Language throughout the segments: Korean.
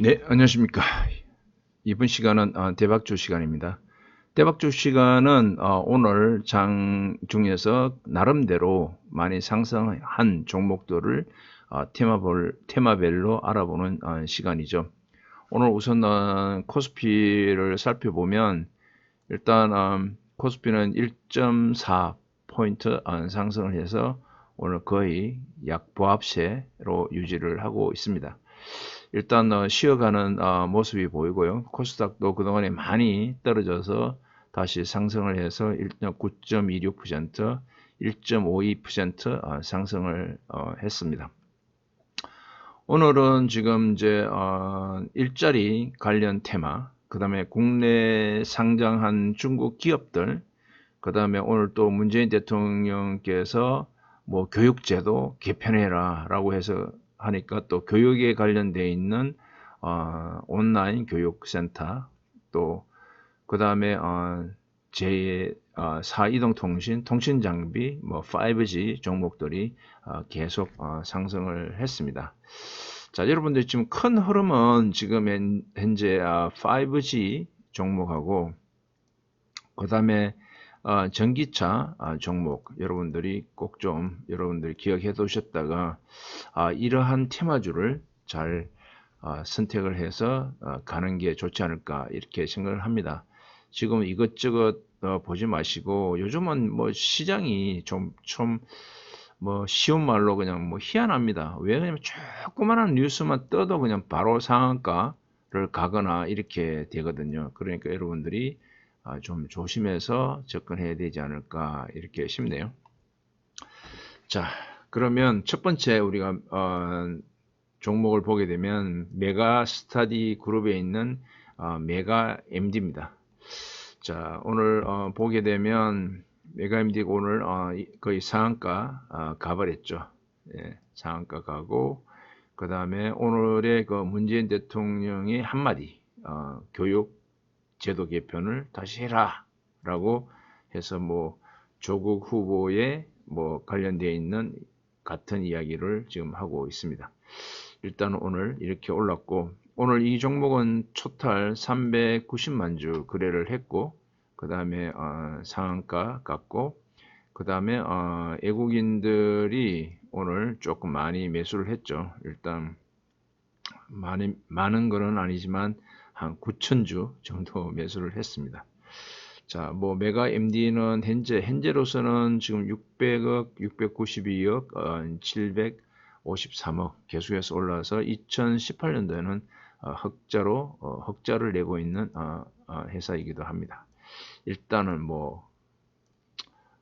네, 안녕하십니까. 이번 시간은 어, 대박주 시간입니다. 대박주 시간은 어, 오늘 장 중에서 나름대로 많이 상승한 종목들을 어, 테마별, 테마별로 알아보는 어, 시간이죠. 오늘 우선 어, 코스피를 살펴보면 일단 음, 코스피는 1.4 포인트 어, 상승을 해서 오늘 거의 약 보합세로 유지를 하고 있습니다. 일단 어, 쉬어가는 어, 모습이 보이고요. 코스닥도 그동안에 많이 떨어져서 다시 상승을 해서 9.26%, 1.52% 어, 상승을 어, 했습니다. 오늘은 지금 이제 어, 일자리 관련 테마, 그 다음에 국내 상장한 중국 기업들, 그 다음에 오늘 또 문재인 대통령께서 뭐 교육제도 개편해라 라고 해서 하니까 또 교육에 관련되어 있는 어, 온라인 교육센터 또 그 다음에 어, 제 어, 4이동 통신, 통신 장비, 뭐 5G 종목들이 어, 계속 어, 상승을 했습니다. 자, 여러분들 지금 큰 흐름은 지금 현재 5G 아, 종목하고 그 다음에 어, 전기차 아, 종목 여러분들이 꼭 좀 여러분들 기억해 두셨다가 아, 이러한 테마주를 잘 아, 선택을 해서 아, 가는 게 좋지 않을까 이렇게 생각을 합니다. 지금 이것저것 어, 보지 마시고 요즘은 뭐 시장이 좀 좀 뭐 쉬운 말로 그냥 뭐 희한합니다. 왜 그러냐면 조그마한 뉴스만 떠도 그냥 바로 상한가를 가거나 이렇게 되거든요. 그러니까 여러분들이 아, 좀 조심해서 접근해야 되지 않을까 이렇게 싶네요. 자, 그러면 첫 번째 우리가 어, 종목을 보게 되면 메가 스타디 그룹에 있는 어, 메가 MD입니다. 자, 오늘 어, 보게 되면 메가 MD가 오늘 어, 거의 상한가 어, 가버렸죠. 예, 상한가 가고 그 다음에 오늘의 그 문재인 대통령의 한마디 어, 교육 제도 개편을 다시 해라 라고 해서 뭐 조국 후보에 뭐 관련되어 있는 같은 이야기를 지금 하고 있습니다. 일단 오늘 이렇게 올랐고 오늘 이 종목은 초탈 390만 주 거래를 했고 그 다음에 어, 상한가 갔고 그 다음에 어, 외국인들이 오늘 조금 많이 매수를 했죠. 일단 많이 많은 것은 아니지만 한 9천주 정도 매수를 했습니다. 자, 뭐 메가 MD는 현재 현재로서는 지금 600억, 692억, 어, 753억 계속해서 올라서 2018년도에는 어, 흑자로 어, 흑자를 내고 있는 어, 어, 회사이기도 합니다. 일단은 뭐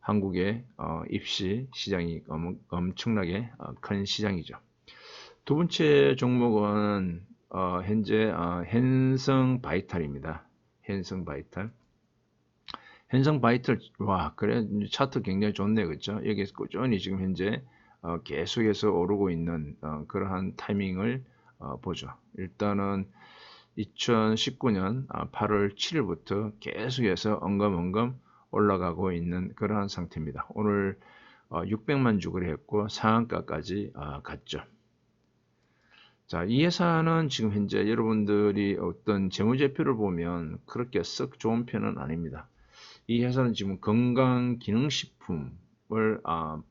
한국의 어, 입시 시장이 엄, 엄청나게 어, 큰 시장이죠. 두 번째 종목은 어, 현재 어, hen성 바이탈입니다. hen성 바이탈. hen성 바이탈 와 그래 차트 굉장히 좋네 그렇죠? 여기서 꾸준히 지금 현재 어, 계속해서 오르고 있는 어, 그러한 타이밍을 어, 보죠. 일단은 2019년 8월 7일부터 계속해서 엉금엉금 올라가고 있는 그러한 상태입니다. 오늘 600만 주거래 했고 상한가까지 갔죠. 자, 이 회사는 지금 현재 여러분들이 어떤 재무제표를 보면 그렇게 썩 좋은 편은 아닙니다. 이 회사는 지금 건강기능식품을 아,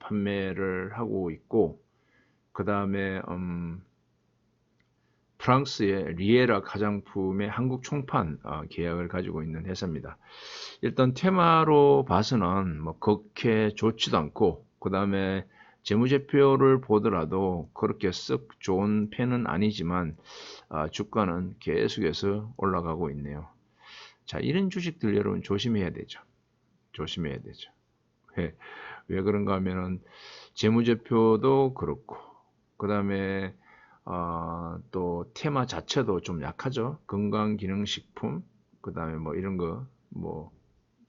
판매를 하고 있고 그 다음에 음, 프랑스의 리에라 가장품의 한국 총판 어, 계약을 가지고 있는 회사입니다. 일단 테마로 봐서는 뭐 그렇게 좋지도 않고 그 다음에 재무제표를 보더라도 그렇게 썩 좋은 편은 아니지만 어, 주가는 계속해서 올라가고 있네요. 자 이런 주식들 여러분 조심해야 되죠. 조심해야 되죠. 왜, 왜 그런가 하면은 재무제표도 그렇고 그 다음에 어, 또 테마 자체도 좀 약하죠. 건강기능식품 그 다음에 뭐 이런 거 뭐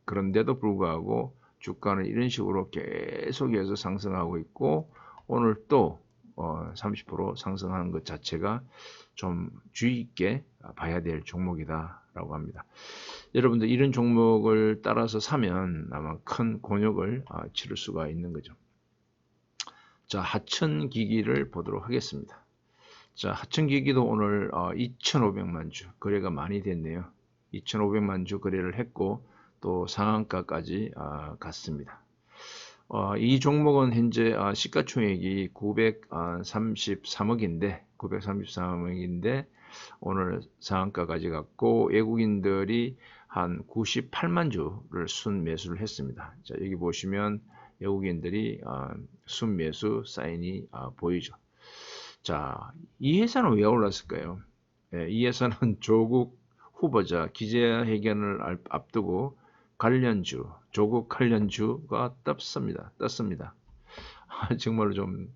그런데도 불구하고 주가는 이런 식으로 계속해서 상승하고 있고 오늘 또 어, 30% 상승하는 것 자체가 좀 주의 있게 봐야 될 종목이다 라고 합니다. 여러분들 이런 종목을 따라서 사면 아마 큰 곤욕을 어, 치를 수가 있는 거죠. 자 하천 기기를 보도록 하겠습니다. 자, 하청기기도 오늘 어, 2,500만 주 거래가 많이 됐네요. 2,500만 주 거래를 했고 또 상한가까지 아, 갔습니다. 어, 이 종목은 현재 아, 시가총액이 933억인데 933억인데 오늘 상한가까지 갔고 외국인들이 한 98만 주를 순매수를 했습니다. 자, 여기 보시면 외국인들이 아, 순매수 사인이 아, 보이죠. 자, 이 회사는 왜 올랐을까요? 예, 이 회사는 조국 후보자 기자회견을 알- 앞두고 관련주, 조국 관련주가 떴습니다. 떴습니다. 아, 정말로 좀,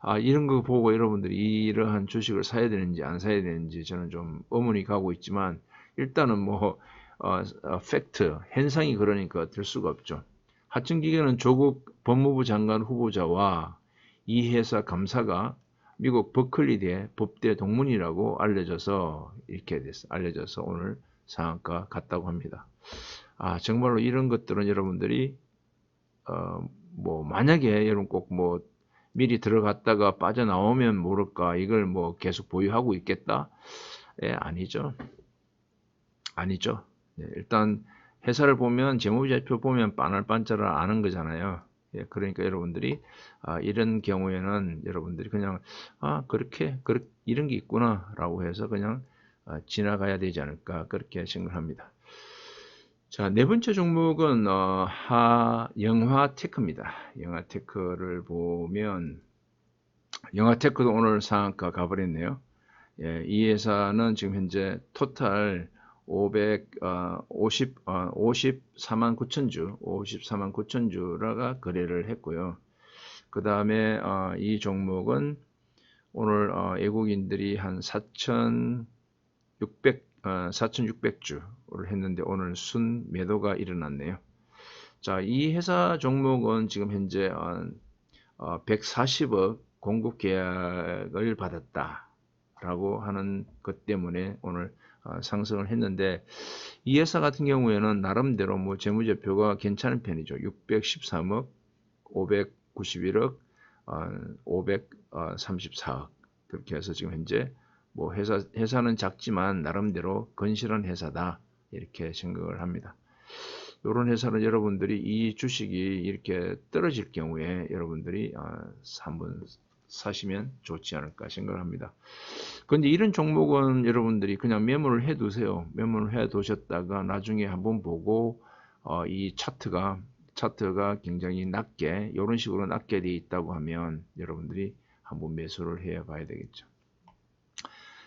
아, 이런 거 보고 여러분들이 이러한 주식을 사야 되는지 안 사야 되는지 저는 좀 의문이 가고 있지만, 일단은 뭐, 어, 어, 팩트, 현상이 그러니까 어쩔 수가 없죠. 하청기관은 조국 법무부 장관 후보자와 이 회사 감사가 미국 버클리대 법대 동문이라고 알려져서 이렇게 됐어. 알려져서 오늘 상한가 갔다고 합니다. 아, 정말로 이런 것들은 여러분들이 어, 뭐 만약에 여러분 꼭 뭐 미리 들어갔다가 빠져나오면 모를까 이걸 뭐 계속 보유하고 있겠다? 예, 아니죠. 아니죠. 네, 일단 회사를 보면 재무제표 보면 빤알빤짜를 아는 거잖아요. 예, 그러니까 여러분들이 아, 이런 경우에는 여러분들이 그냥 아 그렇게 그렇 이런 게 있구나 라고 해서 그냥 아, 지나가야 되지 않을까 그렇게 생각합니다. 자, 네 번째 종목은 어, 하 영화 테크입니다. 영화 테크를 보면 영화 테크도 오늘 상한가 가버렸네요. 예, 이 회사는 지금 현재 토탈 500, 어, 50, 어, 54만 9천 주, 54만 9천 주라가 거래를 했고요. 그 다음에 어, 이 종목은 오늘 어, 외국인들이 한 4,600, 어, 4,600주를 했는데 오늘 순 매도가 일어났네요. 자, 이 회사 종목은 지금 현재 어, 어, 140억 공급 계약을 받았다 라고 하는 것 때문에 오늘 어, 상승을 했는데 이 회사 같은 경우에는 나름대로 뭐 재무제표가 괜찮은 편이죠. 613억, 591억, 어, 534억 그렇게 해서 지금 현재 뭐 회사 회사는 작지만 나름대로 건실한 회사다 이렇게 생각을 합니다. 이런 회사는 여러분들이 이 주식이 이렇게 떨어질 경우에 여러분들이 어, 한번 사시면 좋지 않을까 생각을 합니다. 그런데 이런 종목은 여러분들이 그냥 메모를 해 두세요. 메모를 해 두셨다가 나중에 한번 보고 어, 이 차트가 차트가 굉장히 낮게 이런 식으로 낮게 되어 있다고 하면 여러분들이 한번 매수를 해 봐야 되겠죠.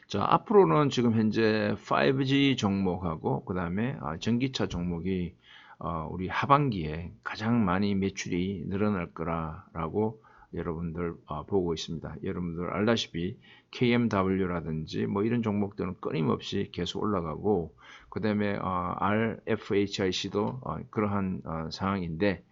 자, 앞으로는 지금 현재 5G 종목하고 그 다음에 전기차 종목이 어, 우리 하반기에 가장 많이 매출이 늘어날 거라라고 여러분들 어, 보고 있습니다. 여러분들 알다시피 KMW라든지 뭐 이런 종목들은 끊임없이 계속 올라가고 그 다음에 어, RFHIC도 어, 그러한 어, 상황인데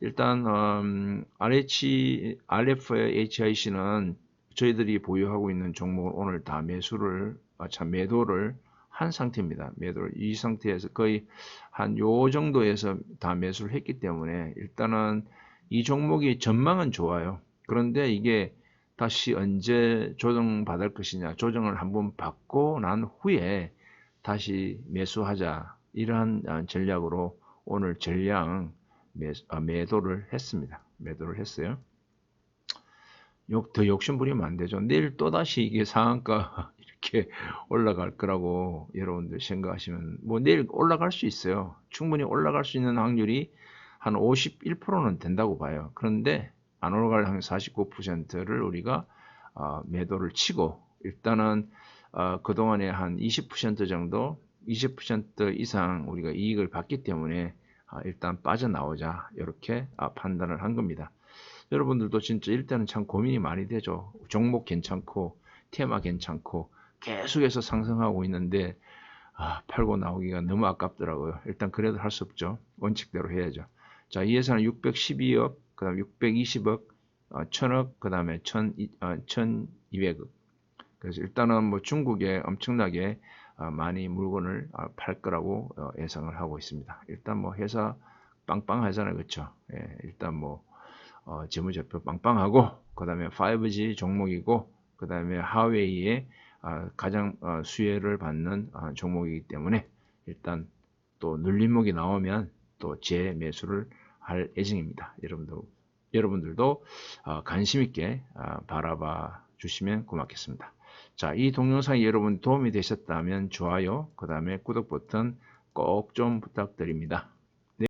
일단 음, RH, RFHIC는 저희들이 보유하고 있는 종목을 오늘 다 매수를 아, 참 매도를 한 상태입니다. 매도를 이 상태에서 거의 한 요 정도에서 다 매수를 했기 때문에 일단은 이 종목이 전망은 좋아요. 그런데 이게 다시 언제 조정받을 것이냐 조정을 한번 받고 난 후에 다시 매수하자 이러한 아, 전략으로 오늘 전량 아, 매도를 했습니다. 매도를 했어요. 욕, 더 욕심 부리면 안 되죠. 내일 또다시 이게 상한가 이렇게 올라갈 거라고 여러분들 생각하시면 뭐 내일 올라갈 수 있어요. 충분히 올라갈 수 있는 확률이 한 51%는 된다고 봐요. 그런데 안 올라갈 확률 49%를 우리가 어, 매도를 치고 일단은 어, 그동안에 한 20% 정도 20% 이상 우리가 이익을 받기 때문에 아, 일단 빠져나오자 이렇게 아, 판단을 한 겁니다. 여러분들도 진짜 일단은 참 고민이 많이 되죠. 종목 괜찮고 테마 괜찮고 계속해서 상승하고 있는데 아, 팔고 나오기가 너무 아깝더라고요. 일단 그래도 할 수 없죠. 원칙대로 해야죠. 자, 이 회사는 612억, 그 다음 620억, 어, 1000억, 그 다음에 1200억. 그래서 일단은 뭐 중국에 엄청나게 어, 많이 물건을 어, 팔 거라고 어, 예상을 하고 있습니다. 일단 뭐 회사 빵빵하잖아요. 그렇죠? 예, 일단 뭐 어, 재무제표 빵빵하고 그 다음에 5G 종목이고 그 다음에 하웨이의 아, 가장 어, 수혜를 받는 아, 종목이기 때문에 일단 또 눌림목이 나오면 또 재매수를 할 예정입니다. 여러분들, 여러분들도 어, 관심 있게 아, 바라봐 주시면 고맙겠습니다. 자, 이 동영상이 여러분 도움이 되셨다면 좋아요, 그 다음에 구독 버튼 꼭 좀 부탁드립니다.